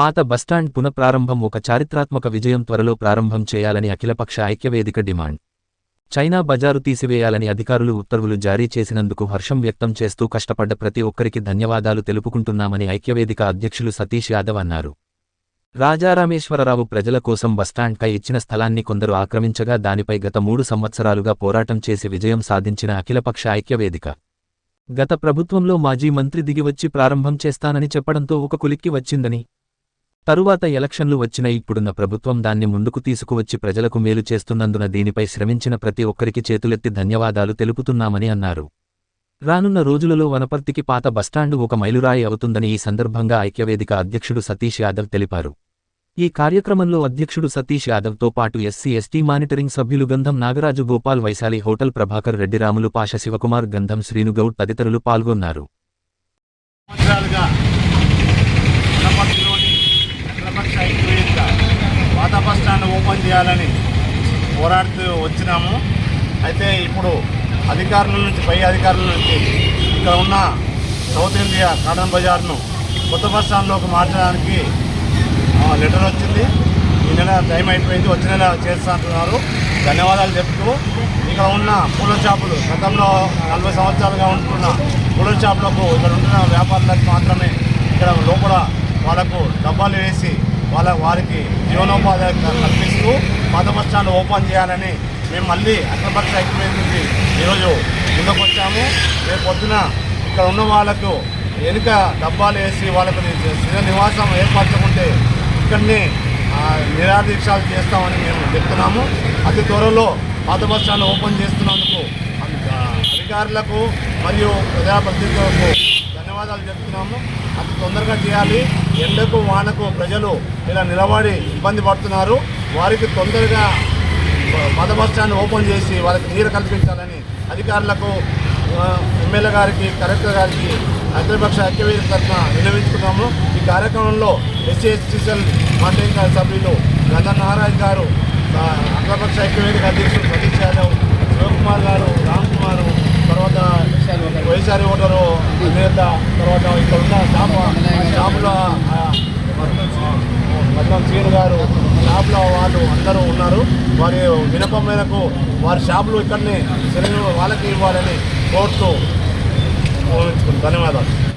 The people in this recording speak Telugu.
పాత బస్టాండ్ పునఃప్రారంభం ఒక చారిత్రాత్మక విజయం త్వరలో ప్రారంభం చేయాలని అఖిలపక్ష ఐక్యవేదిక డిమాండ్. చైనా బజారు తీసివేయాలని అధికారులు ఉత్తర్వులు జారీ చేసినందుకు హర్షం వ్యక్తం చేస్తూ కష్టపడ్డ ప్రతి ఒక్కరికి ధన్యవాదాలు తెలుపుకుంటున్నామని ఐక్యవేదిక అధ్యక్షులు సతీష్ యాదవ్ అన్నారు. రాజారామేశ్వరరావు ప్రజల కోసం బస్టాండ్పై ఇచ్చిన స్థలాన్ని కొందరు ఆక్రమించగా దానిపై గత మూడు సంవత్సరాలుగా పోరాటం చేసి విజయం సాధించిన అఖిలపక్ష ఐక్యవేదిక. గత ప్రభుత్వంలో మాజీ మంత్రి దిగివచ్చి ప్రారంభం చేస్తానని చెప్పడంతో ఒక కులిక్కి వచ్చిందని తరువాత ఎలక్షన్లు వచ్చిన ఇప్పుడున్న ప్రభుత్వం దాన్ని ముందుకు తీసుకువచ్చి ప్రజలకు మేలు చేస్తున్నందున దీనిపై శ్రమించిన ప్రతి ఒక్కరికి చేతులెత్తి ధన్యవాదాలు తెలుపుతున్నామని అన్నారు. రానున్న రోజులలో వనపర్తికి పాత బస్టాండు ఒక మైలురాయి అవుతుందని ఈ సందర్భంగా ఐక్యవేదిక అధ్యక్షుడు సతీష్ యాదవ్ తెలిపారు. ఈ కార్యక్రమంలో అధ్యక్షుడు సతీష్ యాదవ్తో పాటు ఎస్సీ ఎస్టీ మానిటరింగ్ సభ్యులు గంధం నాగరాజు గోపాల్ వైశాలి హోటల్ ప్రభాకర్ రెడ్డి రాములు పాష శివకుమార్ గంధం శ్రీనుగౌడ్ తదితరులు పాల్గొన్నారు. సంవత్సరాలుగా ఐక్యవేదిక పాత బస్ స్టాండ్ ఓపెన్ చేయాలని పోరాడుతూ వచ్చినాము. అయితే ఇప్పుడు అధికారుల నుంచి పై అధికారుల నుంచి ఇక్కడ ఉన్న సౌత్ ఇండియా కాటన్ బజార్ను కొత్త బస్ స్టాండ్లోకి మార్చడానికి లెటర్ వచ్చింది. ఈ నెల టైం అయిపోయింది. వచ్చే నెల చేస్తా అంటున్నారు. ధన్యవాదాలు చెప్తూ ఇక్కడ ఉన్న పూల షాపులు గతంలో నలభై సంవత్సరాలుగా ఉంటున్న పూల షాపులకు ఇక్కడ ఉంటున్న వ్యాపారులకు మాత్రమే ఇక్కడ లోపల వాళ్ళకు డబ్బాలు వేసి వాళ్ళ వారికి జీవనోపాధి కల్పిస్తూ పాత బస్ స్టాండ్ ఓపెన్ చేయాలని మేము మళ్ళీ అఖిలపక్ష ఐక్యవేది నుంచి ఈరోజు ముందుకు వచ్చాము రేపు పొద్దున ఇక్కడ ఉన్న వాళ్ళకు వెనుక డబ్బాలు వేసి వాళ్ళకు స్థిర నివాసం ఏర్పరచుకుంటే ఇక్కడనే నిరాదీక్షాలు చేస్తామని మేము చెప్తున్నాము. అతి త్వరలో పాత బస్ స్టాండ్ ఓపెన్ చేస్తున్నందుకు అధికారులకు మరియు ప్రజాప్రతినిధులకు ధన్యవాదాలు చెప్తున్నాము. అది తొందరగా చేయాలి. ఎండకు వానకు ప్రజలు ఇలా నిలబడి ఇబ్బంది పడుతున్నారు? వారికి తొందరగా మత బస్ స్టాండ్ ఓపెన్ చేసి వాళ్ళకి నీరు కల్పించాలని అధికారులకు ఎమ్మెల్యే గారికి కలెక్టర్ గారికి అఖిలపక్ష ఐక్యవేదిక తరఫున విన్నవించుకున్నాము. ఈ కార్యక్రమంలో ఎస్సీ మండలి సభ్యులు గంధర్ నారాయణ గారు ఆ, అఖిలపక్ష ఐక్యవేదిక అధ్యక్షుడు సతీష్ యాదవ్ శివకుమార్ గారు రామ్ కుమార్ తర్వాత వైఎస్ఆర్ ఓటర్ తర్వాత ఇక్కడ ఉన్న షాప్ షాపులో మద్దాం సీను గారు షాప్లో వాళ్ళు అందరూ ఉన్నారు. వారి వినపం మేరకు వారి షాపులు ఇక్కడనే సెలవు వాళ్ళకి ఇవ్వాలని కోరుతూ ధన్యవాదాలు.